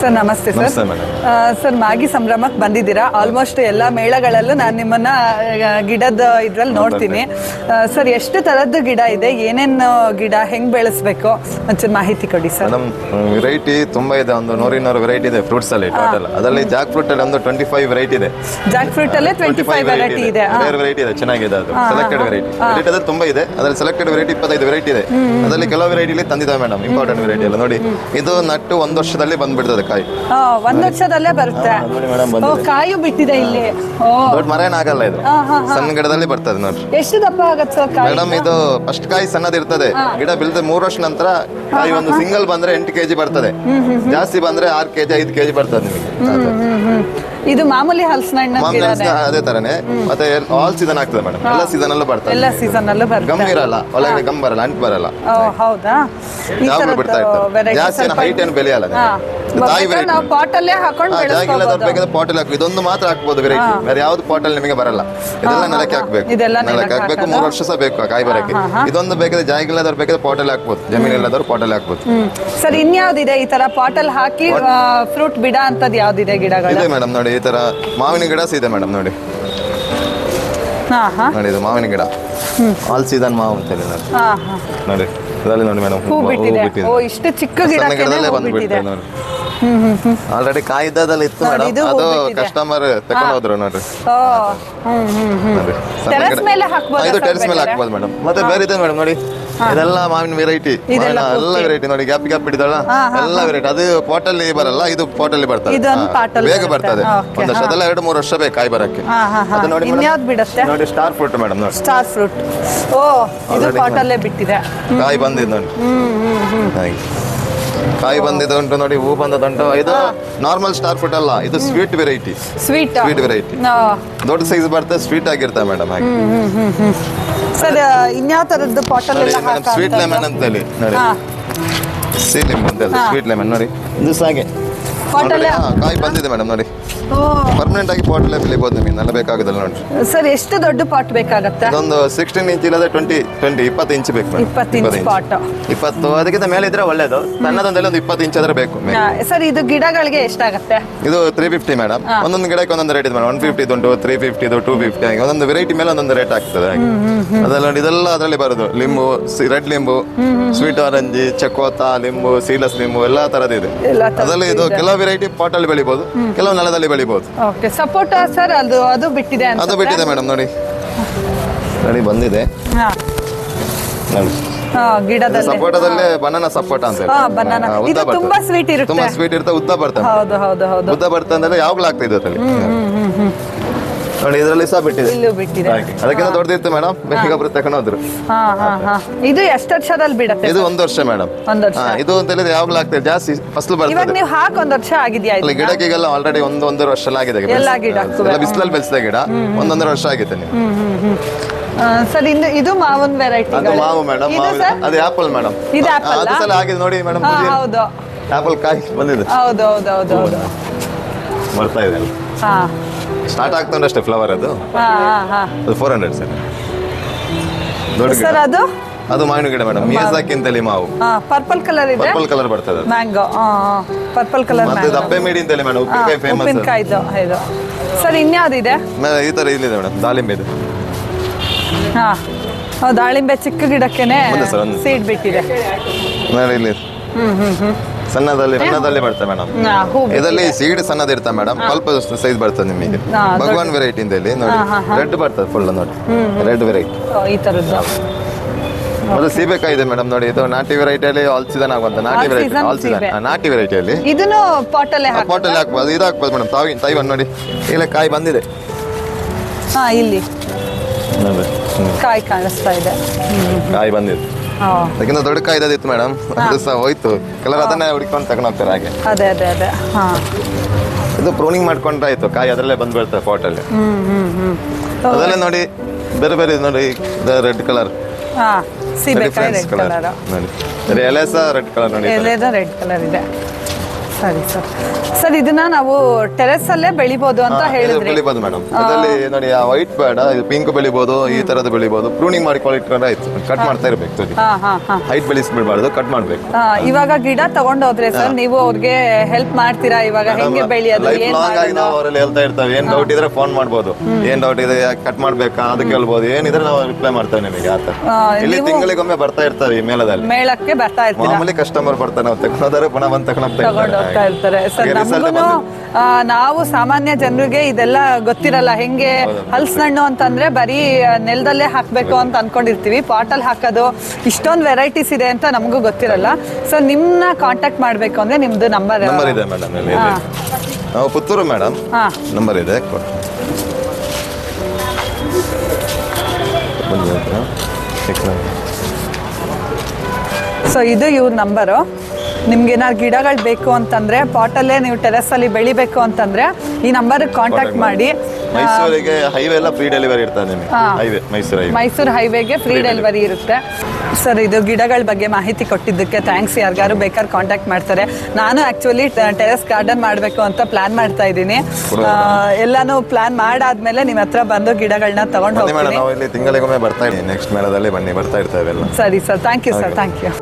Sir ನಮಸ್ತೆ sir. Sir ಮಾಗಿ ಸಂಭ್ರಮಕ್ಕೆ ಬಂದಿದ್ದೀರಾ? Almost ಎಲ್ಲ ಮೇಳಗಳಲ್ಲೂ ನಾನು ನಿಮ್ಮನ್ನ ಗಿಡದ ಇದ್ರಲ್ಲಿ ನೋಡ್ತೀನಿ. ಸರ್ ಎಷ್ಟು ತರದ್ದು ಗಿಡ ಇದೆ? ಏನೇನು ಗಿಡ ಹೆಂಗ್ ಬೆಳೆಸ್ಬೇಕು? ಒಂಚೂರು ಮಾಹಿತಿ ಕೊಡಿ ಸರ್. ನಮ್ ವೆರೈಟಿ ತುಂಬಾ ಇದೆ. ಒಂದು ನೂರಿನೂರು ವೆರೈಟಿ ಇದೆ ಫ್ರೂಟ್ಸ್ ಅಲ್ಲಿ ಟೋಟಲ್ ಅದರಲ್ಲಿ ಜಾಕ್ ಫ್ರೂಟ್ ಅಲ್ಲಿ ಒಂದು ಟ್ವೆಂಟಿ ಫೈವ್ ವೆರೈಟಿ ಇದೆ. ಜಾಕ್ ಫ್ರೂಟ್ ಅಲ್ಲಿ ಟ್ವೆಂಟಿ ಫೈವ್ ವೆರೈಟಿ ಇದೆ. ವೆರೈಟಿ ಇದೆ. ಚೆನ್ನಾಗಿದೆ ಅದು. ಸೆಲೆಕ್ಟೆಡ್ ವೆರೈಟಿ ವೆರೈಟಿ ತುಂಬಾ ಇದೆ. ಅದ್ರಲ್ಲಿ ಸೆಲೆಕ್ಟೆಡ್ ವೆರೈಟಿ ಇಪ್ಪತ್ತೈದು ವೆರೈಟಿ ಇದೆ. ಅದರಲ್ಲಿ ಕೆಲವು ವೆರೈಟಿ ತಂದಿದ್ದಾವೆ ಮೇಡಮ್. ಇಂಪಾರ್ಟೆಂಟ್ ವೆರೈಟಿ ಎಲ್ಲ. ನೋಡಿ ಇದು ನಟ್ಟು ಒಂದು ವರ್ಷದಲ್ಲಿ ಬಂದ್ಬಿಡ್ತದೆ. ಕಾಯಿ. ಒಂದ್ ವರ್ಷದಲ್ಲೇ ಬರುತ್ತೆ. ನೋಡಿ ಮೇಡಮ್ ಓ ಕಾಯು ಬಿಟ್ಟಿದೆ ಇಲ್ಲಿ. ಓ. ದೊಡ್ಡ ಮರ ಏನಾಗಲ್ಲ ಇದು. ಹಾ, ಸಣ್ಣ ಗಿಡದಲ್ಲಿ ಬರ್ತದೆ ನೋಡ್ರಿ. ಎಷ್ಟು ದಪ್ಪ ಆಗತ್ತೆ ಸರ್ ಕಾಯಿ ಮೇಡಮ್ ಇದು ಫಸ್ಟ್ ಕಾಯಿ ಸಣ್ಣದಿರ್ತದೆ ಗಿಡ ಬೆಳೆದ ಮೂರು ವರ್ಷ ನಂತರ ಕಾಯಿ ಒಂದು ಸಿಂಗಲ್ ಬಂದ್ರೆ ಎಂಟು ಕೆಜಿ ಬರ್ತದೆ. ಜಾಸ್ತಿ ಬಂದ್ರೆ ಆರ್ ಕೆಜಿ ಐದು ಕೆಜಿ ಬರ್ತದೆ ನಿಮಗೆ. ಅದು. ಹ್ಮ್ ಹ್ಮ್. ಇದು ಮಾಮೂಲಿ ಹಲಸಿನ ಹಣ್ಣು ಮಾಮೂಲಿ ಗಿಡನೇ ಅದೇ ತರನೇ. ಮತ್ತೆ ಆಲ್ ಸೀಸನ್ ಆಗ್ತದೆ ಮೇಡಮ್ ಎಲ್ಲ ಸೀಸನ್ ಅಲ್ಲೂ ಬರ್ತದೆ. ಎಲ್ಲ ಸೀಸನ್ ಅಲ್ಲೂ ಗಮ್ ಇರಲ್ಲ ಒಳಗಡೆ ಗಮ್ ಬರಲ್ಲ ಅಂಟ್ ಬರಲ್ಲ. ಓ ಹೌದಾ? ಈ ತರ ಬಿಡ್ತಾ ಇರ್ತಾರೆ. ಜಾಸ್ತಿ ಏನು ಹೈಟ್ ಏನು ಬೆಳೆಯಲ್ಲ ಅಲ್ಲ ತಾಯಿ ವೆರೈಟಿ ನಾವು ಪಾಟ್ ಅಲ್ಲೇ ಹಾಕೊಂಡು ಜಾಗಿಲ್ಲ ಬೆಳೆಸ್ಕೋಬಹುದು ಬೇಕಾದ್ರೆ ಪಾಟಲ್ ಹಾಕು ಇದೊಂದು ಮಾತ್ರ ಹಾಕ್ಬೋದು ವೆರೈಟಿ ಬೇರೆ ಯಾವ್ದು ಪಾಟಲ್ ನಿಮಗೆ ಬರಲ್ಲ. ಇದೆಲ್ಲ ನೆಲಕ್ಕೆ ಹಾಕ್ಬೇಕು. ಇದೆಲ್ಲ ನೆಲಕ್ಕೆ ಹಾಕಬೇಕು? ಮೂರು ವರ್ಷ ಸಹ ಬೇಕು ಕಾಯಿ ಬರಕ್ಕೆ. ಇದೊಂದು ಬೇಕಾದ್ರೆ ಜಾಗಿಲ್ಲದವ್ರು ಬೇಕಾದ್ರೆ ಪಾಟಲ್ ಹಾಕ್ಬೋದು. ಜಮೀನ್ ಇಲ್ಲದವ್ರು ಪಾಟಲ್ ಹಾಕ್ಬೋದು. ಹಾಕಬಹುದು ಸರ್ ಇನ್ಯಾವ್ದಿದೆ ಈ ತರ ಪಾಟಲ್ ಹಾಕಿ ಫ್ರೂಟ್ ಬಿಡ ಅಂತದ್ ಯಾವ್ದಿದೆ ಗಿಡಗಳು? ಇದೆ ಮೇಡಮ್ ನೋಡಿ. ಈ ತರ ಮಾವಿನ ಗಿಡ ಸಹ ಇದೆ ಮೇಡಮ್ ನೋಡಿ. ಹಾ ಹಾ ನೋಡಿ ಇದು ಮಾವಿನ ಗಿಡ. ಆಲ್ ಸೀಸನ್ ಮಾವು ಅಂತ ಹೇಳಿ ನೋಡಿ. ಹಾ ಹಾ ನೋಡಿ ಇದರಲ್ಲಿ ನೋಡಿ ಮೇಡಮ್ ಹೂ ಬಿಟ್ಟಿದೆ. ಓ ಇಷ್ಟು ಚಿಕ್ಕ ಸಣ್ಣ ಗಿಡಕ್ಕೆ ಗಿಡದಲ್ಲೇ ಹೂ ಬಿಟ್ಟಿದೆ. ಬಿಡ್ತದೆ ನೋಡಿ. ಆಲ್ರೆಡಿ ಕಾಯಿ ಇತ್ತು ಮೇಡಮ್ ಅದು ಕಸ್ಟಮರ್ ತಕೊಂಡು ಹೋದ್ರು ನೋಡ್ರಿ. ಮೇಲೆ ಹಾಕ್ಬೋದಾ ಇದು ಟೆರಸ್ ಮೇಲೆ? ಹಾಕ್ಬೋದು ಮೇಡಮ್ ಮತ್ತೆ ಬೇರೆ ಇದೆ ಮೇಡಮ್ ನೋಡಿ. ಇದೆಲ್ಲ ಮಾವಿನ ವೆರೈಟಿ ಎಲ್ಲ ವೆರೈಟಿ ನೋಡಿ. ಗ್ಯಾಪ್ ಗ್ಯಾಪ್ ಬಿಟ್ಟಿದಳ ಎಲ್ಲ ವೆರೈಟಿ ಅದು ಪಾಟಲ್ಲಿ ಬರಲ್ಲ ಇದು ಪಾಟಲ್ಲಿ ಬರ್ತದೆ. ಬೇಗ ಬರ್ತದೆ. ಒಂದು. ವರ್ಷದಲ್ಲ ಎರಡು ಮೂರು ವರ್ಷ ಬೇಕು ಕಾಯಿ ಬರಕ್ಕೆ. ಅದು ನೋಡಿ ಸ್ಟಾರ್ ಫ್ರೂಟ್ ಮೇಡಮ್ ನೋಡಿ ಸ್ಟಾರ್ ಫ್ರೂಟ್ ಓ ಇದು ಪಾಟಲ್ಲೇ ಬಿಟ್ಟಿದೆ. ಕಾಯಿ ಬಂದಿದ್ದು ನೋಡಿ. ಹಾಗೆ. ಕಾಯಿ ಬಂದಿದ್ದು ಉಂಟು ನೋಡಿ ಹೂ ಬಂದದುಂಟು ಇದು ನಾರ್ಮಲ್ ಸ್ಟಾರ್ ಫುಡ್ ಅಲ್ಲ ಇದು sweet variety sweet sweet variety ದೊಡ್ಡ ಸೈಜ್ ಬರ್ತದೆ ಸ್ವೀಟ್ ಆಗಿರ್ತದೆ ಮೇಡಮ್ ಹಾಗೆ. ಸರ್ ಇನ್ಯಾವ ತರದ್ದು ಪಾಟಲ್ ಸ್ವೀಟ್ ಲೆಮನ್ ಅಂತ ಹೇಳಿ ನೋಡಿ. ಸ್ವೀಟ್ ಸೀ ಲೆಮನ್ ಅಂತ ಹೇಳಿ ಸ್ವೀಟ್ ಲೆಮನ್ ನೋಡಿ. ಇದು ಸಾಗೆ. ಹಾಗೆ ಕಾಯಿ ಬಂದಿದೆ ಮೇಡಮ್ ನೋಡಿ. ಪರ್ಮನೆಂಟ್ ಆಗಿ ಪಾಟಲ್ಲೇ ಬೆಳಿಬೋದು ನಿಮಗೆ ನೆಲ ಬೇಕಾಗುದಿಲ್ಲ ನೋಡಿ. ಸರ್ ಎಷ್ಟು ದೊಡ್ಡ ಪಾಟ್ ಬೇಕಾಗತ್ತೆ? ಇದೊಂದು ಸಿಕ್ಸ್ಟೀನ್ ಇಂಚ್ ಇಲ್ಲದೆ ಟ್ವೆಂಟಿ ಟ್ವೆಂಟಿ ಇಪ್ಪತ್ತು ಇಂಚ್ ಬೇಕು. ಇಪ್ಪತ್ತು ಇಂಚ್ ಪಾಟ್ ಇಪ್ಪತ್ತು ಅದಕ್ಕಿಂತ ಮೇಲೆ ಇದ್ರೆ ಒಳ್ಳೇದು. ಸಣ್ಣದೊಂದೆಲ್ಲ ಒಂದು ಇಪ್ಪತ್ತು ಇಂಚ್ ಆದ್ರೆ ಬೇಕು ಸರ್ ಇದು ಗಿಡಗಳಿಗೆ ಎಷ್ಟಾಗುತ್ತೆ? ಇದು ತ್ರೀ ಫಿಫ್ಟಿ ಮೇಡಮ್ ಒಂದೊಂದು ಗಿಡಕ್ಕೆ ಒಂದೊಂದು ರೇಟ್ ಇದೆ ಮೇಡಮ್ ಒನ್ ಫಿಫ್ಟಿ ಉಂಟು ತ್ರೀ ಫಿಫ್ಟಿ ಟೂ ಫಿಫ್ಟಿ ಹಾಗೆ. ಒಂದೊಂದು ವೆರೈಟಿ ಮೇಲೆ ಒಂದೊಂದು ರೇಟ್ ಆಗ್ತದೆ ಹಾಗೆ. ಅದೆಲ್ಲ ನೋಡಿ ಇದೆಲ್ಲ ಅದರಲ್ಲಿ ಬರೋದು. ಲಿಂಬು ರೆಡ್ ಲಿಂಬು ಸ್ವೀಟ್ ಆರೆಂಜಿ ಚಕೋತ ಲಿಂಬು ಸೀಲಸ್ ಲಿಂಬು ಎಲ್ಲಾ ತರದಿದೆ ಇದೆ. ಅದರಲ್ಲಿ ಇದು ಕೆಲವು ವೆರೈಟಿ ಪಾಟಲ್ಲಿ ಬೆಳಿಬಹುದು ಕೆಲವು ನೆಲದಲ್ಲಿ ಬೆಳಿಬೋದು. ಓಕೆ ಸಪೋಟ ಸರ್ ಅದು ಅದು ಬಿಟ್ಟಿದೆ ಅದು ಬಿಟ್ಟಿದೆ ಮೇಡಮ್ ನೋಡಿ. ನೋಡಿ ಬಂದಿದೆ. ನೋಡಿ. ಗಿಡದಲ್ಲಿ. ಸಪೋಟದಲ್ಲೇ ಬನಾನ ಸಪೋಟ ಅಂತ ಹೇಳಿ. ಉದ್ದ ಇದು. ತುಂಬಾ sweet ಇರುತ್ತೆ. ತುಂಬಾ ಸ್ವೀಟ್ ಇರುತ್ತೆ ಉದ್ದ ಬರ್ತದೆ ಹೌದು ಹೌದು ಹೌದು. ಉದ್ದ ಬರ್ತದೆ ಅಂದ್ರೆ ಯಾವಾಗಲೂ ಆಗ್ತಿದೆ ಅದರಲ್ಲಿ. ನೋಡಿ ಇದರಲ್ಲಿ ಸಹ ಬಿಟ್ಟಿದೆ. ಇಲ್ಲೂ ಬಿಟ್ಟಿದೆ. ಹಾಗೆ. ಅದಕ್ಕಿಂತ ದೊಡ್ಡದಿತ್ತು ಮೇಡಮ್ ಬೇಗ ತಗೊಂಡು ಹೋದ್ರು ಹಾ ಹಾ ಹಾ. ಇದು ಎಷ್ಟು ವರ್ಷದಲ್ಲಿ ಬಿಡತ್ತೆ ಇದು ಒಂದು ವರ್ಷ ಮೇಡಮ್ ಒಂದ್ ವರ್ಷ. ಇದು ಅಂತ ಹೇಳಿದ್ರೆ ಯಾವಾಗಲೂ ಆಗ್ತದೆ. ಜಾಸ್ತಿ ಫಸಲು ಇವಾಗ ಬರ್ತದೆ ನೀವು ಹಾಕ್ ಒಂದ್ ವರ್ಷ ಆಗಿದ್ಯಾ ಅಲ್ಲಿ ಇದನ್ನ? ಗಿಡಕ್ಕೆಲ್ಲ ಆಲ್ರೆಡಿ ಒಂದು ಒಂದೂವರೆ ವರ್ಷ ಆಗಿದೆ ಎಲ್ಲ. ಎಲ್ಲ ಬಿಸಿಲಲ್ಲಿ ಬೆಳೆಸಿದ ಗಿಡ. ಒಂದೊಂದರ ವರ್ಷ ಆಗಿದೆ ನೀವು ಆ, ಸರ್ ಇನ್ನು ಇದು ಮಾವನ್ ವೆರೈಟಿ ಅದು ಮಾವು ಮೇಡಮ್ ಇದು ಮಾವಿನ. ಸರ್? ಅದು ಆಪಲ್ ಮೇಡಮ್ ಇದು apple ಅದು ಆ? ಸಲ ಆಗಿದೆ ನೋಡಿ ಮೇಡಮ್ ಹಾ ಹೌದು. ಆಪಲ್ ಕಾಯಿ ಬಂದಿದೆ. ಹೌದು ಹೌದು ಹೌದು ಹೌದು. ಬರ್ತಾ ಇದೆ ಹಾ ಸ್ಟಾರ್ಟ್ ಆಗ್ತಾ ಅಷ್ಟೇ ಫ್ಲವರ್ ಅದು. ಅದು ಫೋರ್ ಹಂಡ್ರೆಡ್ ಸರ್. ದೊಡ್ಡ ಗಿಡ. ಸರ್ ಅದು? ಅದು ಮಾವಿನ ಗಿಡ ಮೇಡಮ್ ಮಿಯಾಜಾಕಿ ಅಂತೇಳಿ ಮಾವು. ಹಾ ಪರ್ಪಲ್ ಕಲರ್ ಇದೆ? ಪರ್ಪಲ್ ಕಲರ್ ಬರ್ತದೆ. ಮ್ಯಾಂಗೋ ಪರ್ಪಲ್ ಕಲರ್ ಮತ್ತೆ ದಪ್ಪೆ ಮೇಡಿ ಅಂತೇಳಿ ಮೇಡಮ್ ಉಪ್ಪಿನಕಾಯಿ ಫೇಮಸ್ ಉಪ್ಪಿನಕಾಯಿ ಇದು. ಸರ್ ಇನ್ಯಾವ್ದಿದೆ? ಈ ತರ ಇಲ್ಲಿದೆ ಮೇಡಮ್ ದಾಳಿಂಬೆ ಇದೆ ಹಾ ದಾಳಿಂಬೆ ಚಿಕ್ಕ ಗಿಡಕ್ಕೇನೆ. ಸೀಡ್ ಬಿಟ್ಟಿದೆ. ಹ್ಮ್ ಇಲ್ಲಿ ಸಣ್ಣದಲ್ಲಿ ಸಣ್ಣದಲ್ಲಿ ಬರ್ತದೆ ಮೇಡಮ್. ಇದರಲ್ಲಿ ಸೀಡ್ ಸಣ್ಣದ ಇರ್ತದೆ ಮೇಡಮ್ ಸ್ವಲ್ಪ ಸೈಜ್ ಬರ್ತದೆ ನಿಮಗೆ. ಭಗವಾನ್ ವೆರೈಟಿ ಇಂದ ಇಲ್ಲಿ ನೋಡಿ. ರೆಡ್ ಬರ್ತದೆ ಫುಲ್ ನೋಡಿ. ರೆಡ್ ವೆರೈಟಿ ಈ ತರದ್ದು. ಅದು ಸೀಬೆಕಾಯಿ ಇದೆ ಮೇಡಮ್ ನೋಡಿ. ಇದು ನಾಟಿ ವೆರೈಟಿಯಲ್ಲಿ ಆಲ್ ಸೀಸನ್ ಆಗುವಂತ ನಾಟಿ ವೆರೈಟಿ ಆಲ್ ಸೀಸನ್. ನಾಟಿ ವೆರೈಟಿಯಲ್ಲಿ ಇದನ್ನು ಪಾಟಲ್ಲೇ ಹಾಕಿ ಪಾಟಲ್ಲಿ ಹಾಕ್ಬೋದು. ಇದು ಹಾಕ್ಬೋದು ಮೇಡಮ್ ತಾವಿ ತೈವನ್ ನೋಡಿ. ಇಲ್ಲ ಕಾಯಿ ಬಂದಿದೆ. ಹಾ ಇಲ್ಲಿ. ಕಾಯಿ ಕಾಣಿಸ್ತಾ ಇದೆ. ಕಾಯಿ ಬಂದಿದೆ. ಅದಕ್ಕಿಂತ ದೊಡ್ಡ ಕಾಯ್ದಿತ್ತು ಮೇಡಮ್. ಅದು ಸಹ ಹೋಯ್ತು. ಕೆಲವರು ಅದನ್ನೇ ಹುಡ್ಕೊಂಡು ತಗೊಂಡು ಹೋಗ್ತಾರೆ ಹಾಗೆ. ಅದೇ ಅದೇ ಅದೇ. ಹಾ. ಇದು ಪ್ರೂನಿಂಗ್ ಮಾಡ್ಕೊಂಡ್ರೆ ಆಯ್ತು ಕಾಯಿ ಅದರಲ್ಲೇ ಬಂದ್ ಬೀಳ್ತದೆ ಪಾಟಲ್ಲಿ ಅದರಲ್ಲೇ ನೋಡಿ ಬೇರೆ ಬೇರೆ ಇದೆ ನೋಡಿ ರೆಡ್ ಕಲರ್. ಹಾ. ಸೀಬೆಕಾಯಿ ರೆಡ್ ಕಲರ್. ಕಲರ್. ನೋಡಿ. ಎಲೆ ಸಹ ರೆಡ್ ಕಲರ್ ನೋಡಿ ಎಲೆದ ರೆಡ್ ಕಲರ್ ಇದೆ. ಸರಿ ಸರ್. ಸರ್ ಇದನ್ನ ನಾವು ಟೆರೆಸ್ ಅಲ್ಲೇ ಬೆಳಿಬೋದು ಅಂತ ಹೇಳಿದ್ರಿ. ಬೆಳಿಬೋದು ಮೇಡಮ್ ಅದರಲ್ಲಿ ನೋಡಿ ಆ ವೈಟ್ ಬೇಡ ಇದು ಪಿಂಕ್ ಬೆಳಿಬೋದು ಈ ತರದ ಬೆಳಿಬೋದು. ಪ್ರೂನಿಂಗ್ ಮಾಡಿ ಕ್ವಾಲಿಟಿ ಆಯ್ತು. ಕಟ್ ಮಾಡ್ತಾ ಇರ್ಬೇಕು ತುದಿ ಹಾ ಹೈಟ್ ಬೆಳೆಸ್ಬಿಡ್ಬಾರ್ದು ಕಟ್ ಮಾಡ್ಬೇಕು. ಇವಾಗ ಗಿಡ ತಗೊಂಡೋದ್ರೆ ಸರ್ ನೀವು ಅವ್ರಿಗೆ ಹೆಲ್ಪ್ ಮಾಡ್ತೀರಾ? ಇವಾಗ ಹೆಂಗೆ ಬೆಳೆಯೋದು ಲೈಫ್ ಏನ್ ಲಾಂಗ್ ಆಗಿ ನಾವು ಅವರಲ್ಲಿ ಹೇಳ್ತಾ ಇರ್ತೇವೆ ಏನ್ ಡೌಟ್ ಇದ್ರೆ ಫೋನ್ ಮಾಡ್ಬೋದು. ಏನ್ ಡೌಟ್ ಇದೆ ಕಟ್ ಮಾಡ್ಬೇಕಾ? ಅದು ಕೇಳ್ಬೋದು ಏನಿದ್ರೆ ನಾವು ರಿಪ್ಲೈ ಮಾಡ್ತೇವೆ ನಿಮಗೆ ಆತರ ಆ, ಇಲ್ಲಿ ತಿಂಗಳಿಗೊಮ್ಮೆ ಬರ್ತಾ ಇರ್ತವೆ ಈ ಮೇಳದಲ್ಲಿ. ಮೇಳಕ್ಕೆ ಬರ್ತಾ ಇರ್ತೀವಿ ಮಾಮೂಲಿ ಕಸ್ಟಮರ್ ಬರ್ತಾನೆ ನಾವು ತಗೊಂಡೋದ್ರೆ ಪುನಃ ಬಂದು ತಗೊಂಡು ಹೋಗ್ತಾ ಇರ್ತಾರೆ. ಸರ್ ನಮಗೂ ನಾವು ಸಾಮಾನ್ಯ ಜನರಿಗೆ ಇದೆಲ್ಲ ಗೊತ್ತಿರಲ್ಲ. ಹೆಂಗೆ ಹಲ್ಸಣ್ಣು ಅಂತಂದ್ರೆ ಬರೀ ನೆಲದಲ್ಲೇ ಹಾಕ್ಬೇಕು ಅಂತ ಅನ್ಕೊಂಡಿರ್ತೀವಿ. ಪಾಟಲ್ಲಿ ಹಾಕೋದು ಇಷ್ಟೊಂದು ವೆರೈಟೀಸ್ ಇದೆ ಅಂತ ನಮಗೂ ಗೊತ್ತಿರಲ್ಲ. ಸೊ ನಿಮ್ನ ಕಾಂಟ್ಯಾಕ್ಟ್ ಮಾಡ್ಬೇಕು ಅಂದ್ರೆ ನಿಮ್ದು ನಂಬರ್ ನಂಬರ್ ಇದೆ ಮೇಡಮ್. ನಾವು ಪುತ್ತೂರು ಮೇಡಮ್ ನಂಬರ್ ಇದೆ ಸೊ ಇದು ಇವ್ರ ನಂಬರು ನಿಮ್ಗೆ ಏನಾದ್ರು ಗಿಡಗಳು ಬೇಕು ಅಂತಂದ್ರೆ ಪಾಟಲ್ಲೇ ನೀವು ಟೆರೆಸ್ ಅಲ್ಲಿ ಬೆಳಿಬೇಕು ಅಂತಂದ್ರೆ ಈ ನಂಬರ್ ಕಾಂಟ್ಯಾಕ್ಟ್ ಮಾಡಿ. ಮೈಸೂರಿಗೆ ಹೈವೇ ಎಲ್ಲ ಫ್ರೀ ಡೆಲಿವರಿ ನಿಮಗೆ. ಹೈವೇ ಮೈಸೂರು ಹೈವೇ ಮೈಸೂರು ಹೈವೇಗೆ ಫ್ರೀ ಡೆಲಿವರಿ ಇರುತ್ತೆ. ಸರ್ ಇದು ಗಿಡಗಳ ಬಗ್ಗೆ ಮಾಹಿತಿ ಕೊಟ್ಟಿದ್ದಕ್ಕೆ ಥ್ಯಾಂಕ್ಸ್ ಯಾರಿಗಾರು ಬೇಕಾದ್ರೆ ಕಾಂಟ್ಯಾಕ್ಟ್ ಮಾಡ್ತಾರೆ. ನಾನು ಆ್ಯಕ್ಚುಲಿ ಟೆರೆಸ್ ಗಾರ್ಡನ್ ಮಾಡಬೇಕು ಅಂತ ಪ್ಲಾನ್ ಮಾಡ್ತಾ ಇದ್ದೀನಿ. ಎಲ್ಲಾನು ಪ್ಲಾನ್ ಮಾಡಾದ್ಮೇಲೆ ನಿಮ್ಮ ಹತ್ರ ಬಂದು ಗಿಡಗಳನ್ನ ತಗೊಂಡು ಹೋಗ್ತೀನಿ. ಇಲ್ಲಿ ತಿಂಗಳಿಗೊಮ್ಮೆ ಬರ್ತಾ ಇದ್ದೀನಿ ನೆಕ್ಸ್ಟ್ ಮೇಳದಲ್ಲಿ ಬನ್ನಿ ಬರ್ತಾ ಇರ್ತೇವೆ ಸರಿ sir thank you sir thank you